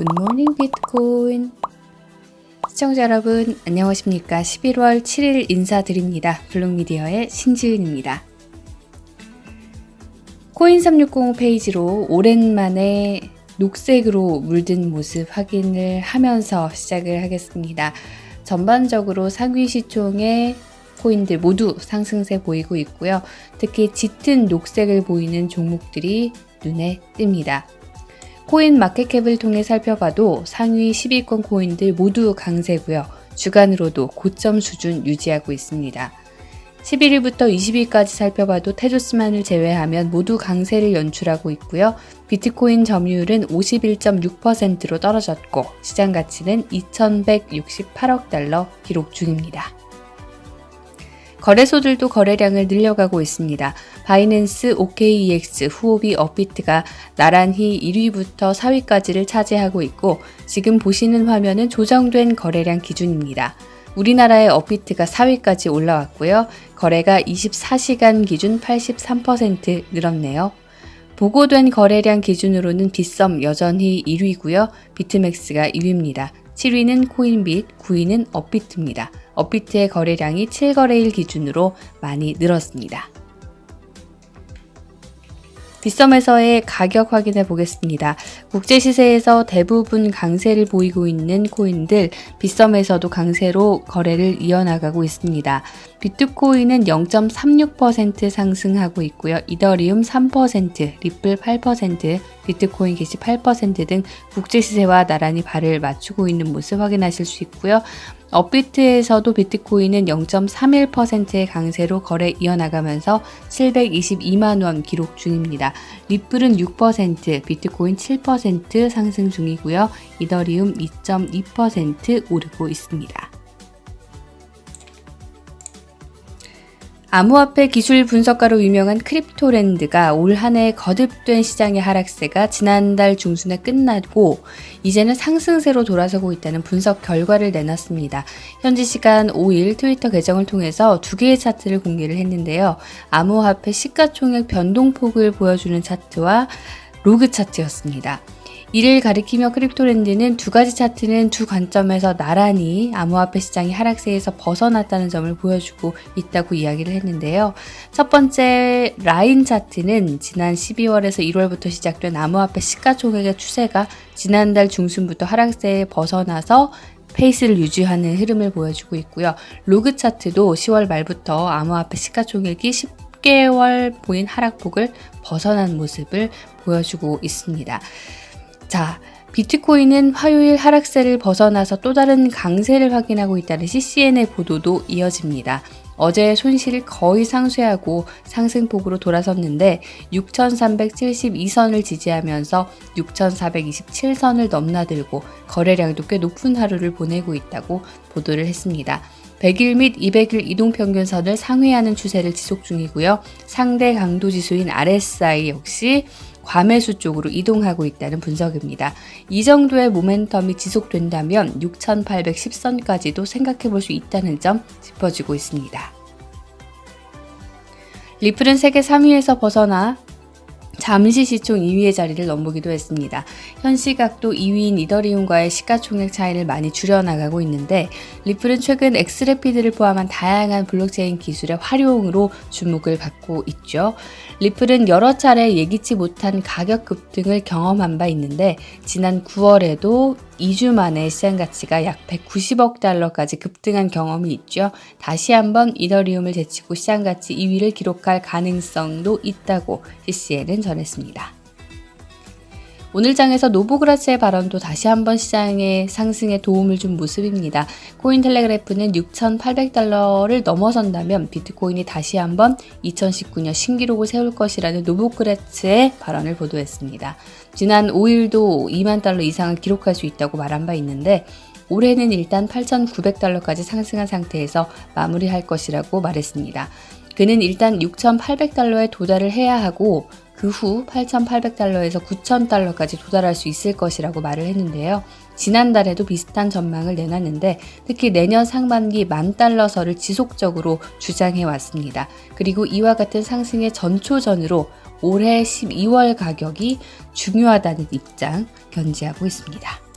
굿모닝 비트코인 시청자 여러분 안녕하십니까? 11월 7일 인사드립니다. 블록미디어의 신지은입니다. 코인360 페이지로 오랜만에 녹색으로 물든 모습 확인을 하면서 시작을 하겠습니다. 전반적으로 상위 시총의 코인들 모두 상승세 보이고 있고요. 특히 짙은 녹색을 보이는 종목들이 눈에 띕니다 코인 마켓캡을 통해 살펴봐도 상위 10위권 코인들 모두 강세고요. 주간으로도 고점 수준 유지하고 있습니다. 11일부터 20일까지 살펴봐도 테조스만을 제외하면 모두 강세를 연출하고 있고요. 비트코인 점유율은 51.6%로 떨어졌고 시장 가치는 2168억 달러 기록 중입니다. 거래소들도 거래량을 늘려가고 있습니다. 바이낸스, OKEX, 후오비, 업비트가 나란히 1위부터 4위까지를 차지하고 있고 지금 보시는 화면은 조정된 거래량 기준입니다. 우리나라의 업비트가 4위까지 올라왔고요. 거래가 24시간 기준 83% 늘었네요. 보고된 거래량 기준으로는 빗썸 여전히 1위고요. 비트맥스가 2위입니다. 7위는 코인빗, 9위는 업비트입니다. 업비트의 거래량이 7거래일 기준으로 많이 늘었습니다. 빗썸에서의 가격 확인해 보겠습니다. 국제 시세에서 대부분 강세를 보이고 있는 코인들 빗썸에서도 강세로 거래를 이어나가고 있습니다. 비트코인은 0.36% 상승하고 있고요. 이더리움 3%, 리플 8%, 비트코인 게시 8%등 국제 시세와 나란히 발을 맞추고 있는 모습 확인하실 수 있고요. 업비트에서도 비트코인은 0.31%의 강세로 거래 이어나가면서 722만 원 기록 중입니다. 리플은 6%, 비트코인 7% 상승 중이고요. 이더리움 2.2% 오르고 있습니다. 암호화폐 기술 분석가로 유명한 크립토랜드가 올 한해 거듭된 시장의 하락세가 지난달 중순에 끝나고 이제는 상승세로 돌아서고 있다는 분석 결과를 내놨습니다. 현지 시간 5일 트위터 계정을 통해서 두 개의 차트를 공개를 했는데요. 암호화폐 시가총액 변동폭을 보여주는 차트와 로그 차트였습니다. 이를 가리키며 크립토랜드는 두 가지 차트는 두 관점에서 나란히 암호화폐 시장이 하락세에서 벗어났다는 점을 보여주고 있다고 이야기를 했는데요. 첫 번째 라인 차트는 지난 12월에서 1월부터 시작된 암호화폐 시가총액의 추세가 지난달 중순부터 하락세에 벗어나서 페이스를 유지하는 흐름을 보여주고 있고요. 로그 차트도 10월 말부터 암호화폐 시가총액이 10개월 보인 하락폭을 벗어난 모습을 보여주고 있습니다. 자, 비트코인은 화요일 하락세를 벗어나서 또 다른 강세를 확인하고 있다는 CCN의 보도도 이어집니다. 어제 손실을 거의 상쇄하고 상승폭으로 돌아섰는데 6,372선을 지지하면서 6,427선을 넘나들고 거래량도 꽤 높은 하루를 보내고 있다고 보도를 했습니다. 100일 및 200일 이동평균선을 상회하는 추세를 지속 중이고요. 상대 강도 지수인 RSI 역시 과매수 쪽으로 이동하고 있다는 분석입니다. 이 정도의 모멘텀이 지속된다면 6,810선까지도 생각해 볼 수 있다는 점 짚어주고 있습니다. 리플은 세계 3위에서 벗어나 잠시 시총 2위의 자리를 넘보기도 했습니다. 현 시각도 2위인 이더리움과의 시가총액 차이를 많이 줄여나가고 있는데 리플은 최근 엑스레피드를 포함한 다양한 블록체인 기술의 활용으로 주목을 받고 있죠. 리플은 여러 차례 예기치 못한 가격 급등을 경험한 바 있는데 지난 9월에도 2주 만에 시장 가치가 약 190억 달러까지 급등한 경험이 있죠. 다시 한번 이더리움을 제치고 시장 가치 2위를 기록할 가능성도 있다고 CCN은 전했습니다. 오늘 장에서 노보그라츠의 발언도 다시 한번 시장의 상승에 도움을 준 모습입니다. 코인텔레그래프는 6,800달러를 넘어선다면 비트코인이 다시 한번 2019년 신기록을 세울 것이라는 노보그라츠의 발언을 보도했습니다. 지난 5일도 2만 달러 이상을 기록할 수 있다고 말한 바 있는데 올해는 일단 8,900달러까지 상승한 상태에서 마무리할 것이라고 말했습니다. 그는 일단 6,800달러에 도달을 해야 하고 그 후 8,800달러에서 9,000달러까지 도달할 수 있을 것이라고 말을 했는데요. 지난달에도 비슷한 전망을 내놨는데 특히 내년 상반기 만 달러서를 지속적으로 주장해 왔습니다. 그리고 이와 같은 상승의 전초전으로 올해 12월 가격이 중요하다는 입장 견지하고 있습니다.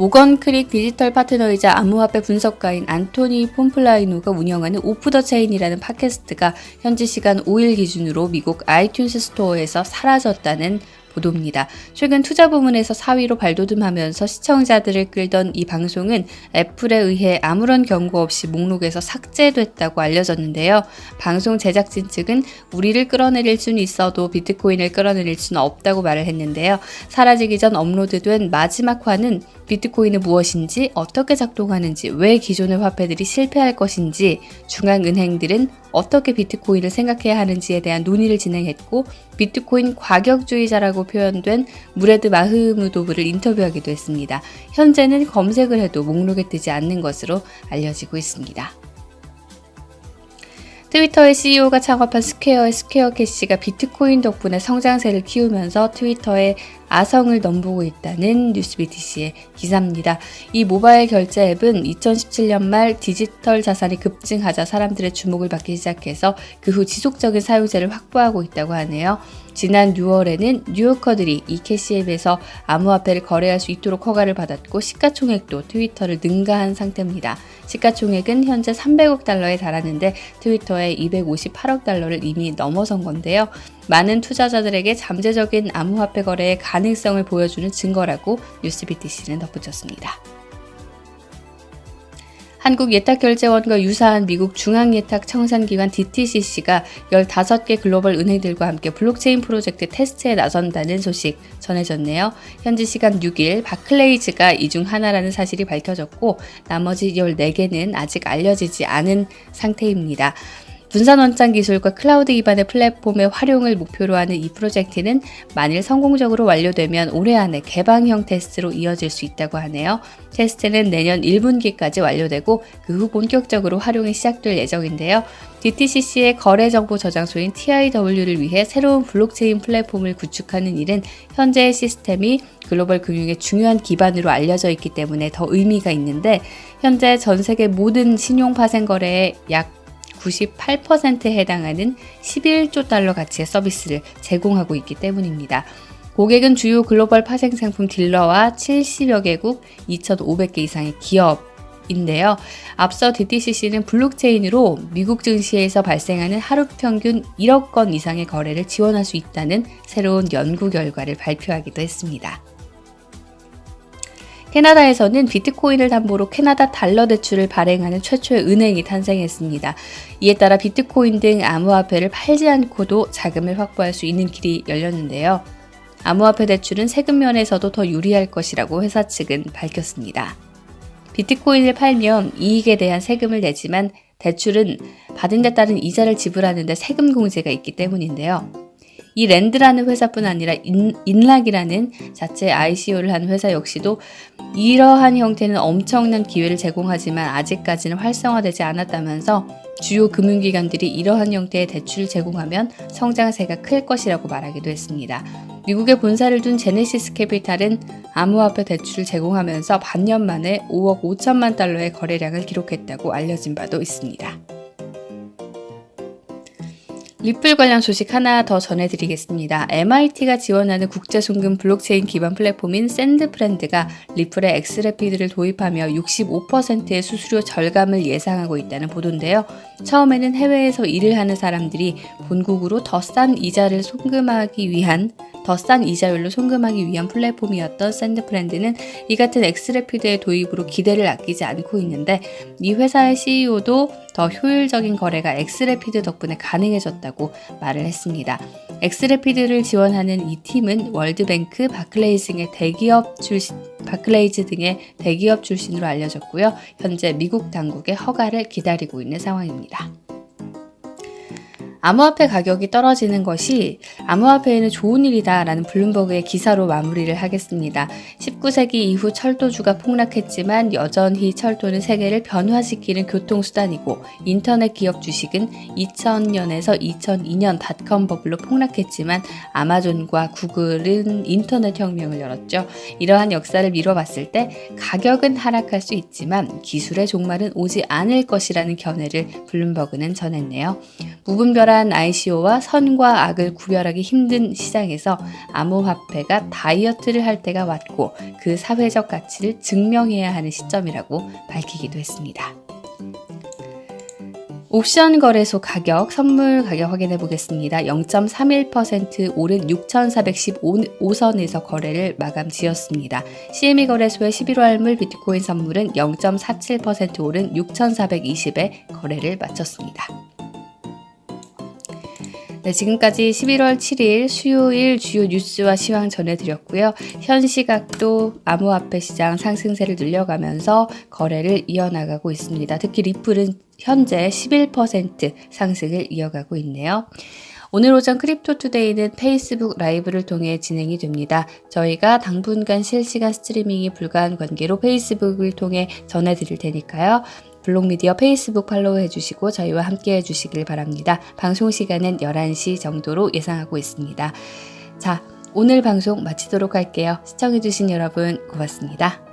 모건크릭 디지털 파트너이자 암호화폐 분석가인 안토니 폼플라이노가 운영하는 오프 더 체인이라는 팟캐스트가 현지 시간 5일 기준으로 미국 아이튠스 스토어에서 사라졌다는 보도입니다. 최근 투자 부문에서 4위로 발돋움하면서 시청자들을 끌던 이 방송은 애플에 의해 아무런 경고 없이 목록에서 삭제됐다고 알려졌는데요. 방송 제작진 측은 우리를 끌어내릴 수는 있어도 비트코인을 끌어내릴 수는 없다고 말을 했는데요. 사라지기 전 업로드된 마지막 화는 비트코인은 무엇인지, 어떻게 작동하는지, 왜 기존의 화폐들이 실패할 것인지, 중앙은행들은 어떻게 비트코인을 생각해야 하는지에 대한 논의를 진행했고, 비트코인 과격주의자라고 표현된 무레드 마흐무도브를 인터뷰하기도 했습니다. 현재는 검색을 해도 목록에 뜨지 않는 것으로 알려지고 있습니다. 트위터의 CEO가 창업한 스퀘어의 스퀘어 캐시가 비트코인 덕분에 성장세를 키우면서 트위터의 아성을 넘보고 있다는 뉴스비티시의 기사입니다. 이 모바일 결제 앱은 2017년 말 디지털 자산이 급증하자 사람들의 주목을 받기 시작해서 그 후 지속적인 사용자를 확보하고 있다고 하네요. 지난 6월에는 뉴요커들이 이 캐시 앱에서 암호화폐를 거래할 수 있도록 허가를 받았고 시가총액도 트위터를 능가한 상태입니다. 시가총액은 현재 300억 달러에 달하는데 트위터의 258억 달러를 이미 넘어선 건데요. 많은 투자자들에게 잠재적인 암호화폐 거래의 가능성을 보여주는 증거라고 뉴스비티씨는 덧붙였습니다. 한국예탁결제원과 유사한 미국 중앙예탁청산기관 DTCC가 15개 글로벌 은행들과 함께 블록체인 프로젝트 테스트에 나선다는 소식 전해졌네요. 현지 시간 6일 바클레이즈가 이 중 하나라는 사실이 밝혀졌고 나머지 14개는 아직 알려지지 않은 상태입니다. 분산 원장 기술과 클라우드 기반의 플랫폼의 활용을 목표로 하는 이 프로젝트는 만일 성공적으로 완료되면 올해 안에 개방형 테스트로 이어질 수 있다고 하네요. 테스트는 내년 1분기까지 완료되고 그 후 본격적으로 활용이 시작될 예정인데요. DTCC의 거래 정보 저장소인 TIW를 위해 새로운 블록체인 플랫폼을 구축하는 일은 현재의 시스템이 글로벌 금융의 중요한 기반으로 알려져 있기 때문에 더 의미가 있는데 현재 전 세계 모든 신용 파생 거래의 약 98%에 해당하는 11조 달러 가치의 서비스를 제공하고 있기 때문입니다. 고객은 주요 글로벌 파생 상품 딜러와 70여 개국 2,500개 이상의 기업 인데요. 앞서 DTCC는 블록체인으로 미국 증시에서 발생하는 하루 평균 1억 건 이상의 거래를 지원할 수 있다는 새로운 연구 결과를 발표하기도 했습니다. 캐나다에서는 비트코인을 담보로 캐나다 달러 대출을 발행하는 최초의 은행이 탄생했습니다. 이에 따라 비트코인 등 암호화폐를 팔지 않고도 자금을 확보할 수 있는 길이 열렸는데요. 암호화폐 대출은 세금 면에서도 더 유리할 것이라고 회사 측은 밝혔습니다. 비트코인을 팔면 이익에 대한 세금을 내지만 대출은 받은 데 따른 이자를 지불하는데 세금 공제가 있기 때문인데요. 이 랜드라는 회사뿐 아니라 인, 인락이라는 자체 ICO를 한 회사 역시도 이러한 형태는 엄청난 기회를 제공하지만 아직까지는 활성화되지 않았다면서 주요 금융기관들이 이러한 형태의 대출을 제공하면 성장세가 클 것이라고 말하기도 했습니다. 미국에 본사를 둔 제네시스 캐피탈은 암호화폐 대출을 제공하면서 반년 만에 5억 5천만 달러의 거래량을 기록했다고 알려진 바도 있습니다. 리플 관련 소식 하나 더 전해드리겠습니다. MIT가 지원하는 국제송금 블록체인 기반 플랫폼인 샌드프렌드가 리플의 엑스레피드를 도입하며 65%의 수수료 절감을 예상하고 있다는 보도인데요. 처음에는 해외에서 일을 하는 사람들이 본국으로 더 싼 이자를 송금하기 위한 더싼 이자율로 송금하기 위한 플랫폼이었던 샌드프렌드는 이 같은 엑스레피드의 도입으로 기대를 아끼지 않고 있는데 이 회사의 CEO도 더 효율적인 거래가 엑스레피드 덕분에 가능해졌다고 말을 했습니다. 엑스레피드를 지원하는 이 팀은 월드뱅크, 바클레이즈 등의 대기업 출신, 바클레이즈 등의 대기업 출신으로 알려졌고요. 현재 미국 당국의 허가를 기다리고 있는 상황입니다. 암호화폐 가격이 떨어지는 것이 암호화폐에는 좋은 일이다 라는 블룸버그의 기사로 마무리를 하겠습니다. 19세기 이후 철도주가 폭락했지만 여전히 철도는 세계를 변화시키는 교통수단이고 인터넷 기업 주식은 2000년에서 2002년 닷컴 버블로 폭락했지만 아마존과 구글은 인터넷 혁명을 열었죠. 이러한 역사를 미뤄봤을 때 가격은 하락할 수 있지만 기술의 종말은 오지 않을 것이라는 견해를 블룸버그는 전했네요. 무분별한 격렬한 ICO와 선과 악을 구별하기 힘든 시장에서 암호화폐가 다이어트를 할 때가 왔고 그 사회적 가치를 증명해야 하는 시점이라고 밝히기도 했습니다. 옵션 거래소 가격, 선물 가격 확인해 보겠습니다. 0.31% 오른 6,415선에서 거래를 마감 지었습니다. CME 거래소의 11월 할물 비트코인 선물은 0.47% 오른 6,420에 거래를 마쳤습니다. 네, 지금까지 11월 7일 수요일 주요 뉴스와 시황 전해드렸고요. 현 시각도 암호화폐 시장 상승세를 늘려가면서 거래를 이어나가고 있습니다. 특히 리플은 현재 11% 상승을 이어가고 있네요. 오늘 오전 크립토 투데이는 페이스북 라이브를 통해 진행이 됩니다. 저희가 당분간 실시간 스트리밍이 불가한 관계로 페이스북을 통해 전해드릴 테니까요. 블록미디어 페이스북 팔로우 해주시고 저희와 함께 해주시길 바랍니다. 방송 시간은 11시 정도로 예상하고 있습니다. 자, 오늘 방송 마치도록 할게요. 시청해주신 여러분 고맙습니다.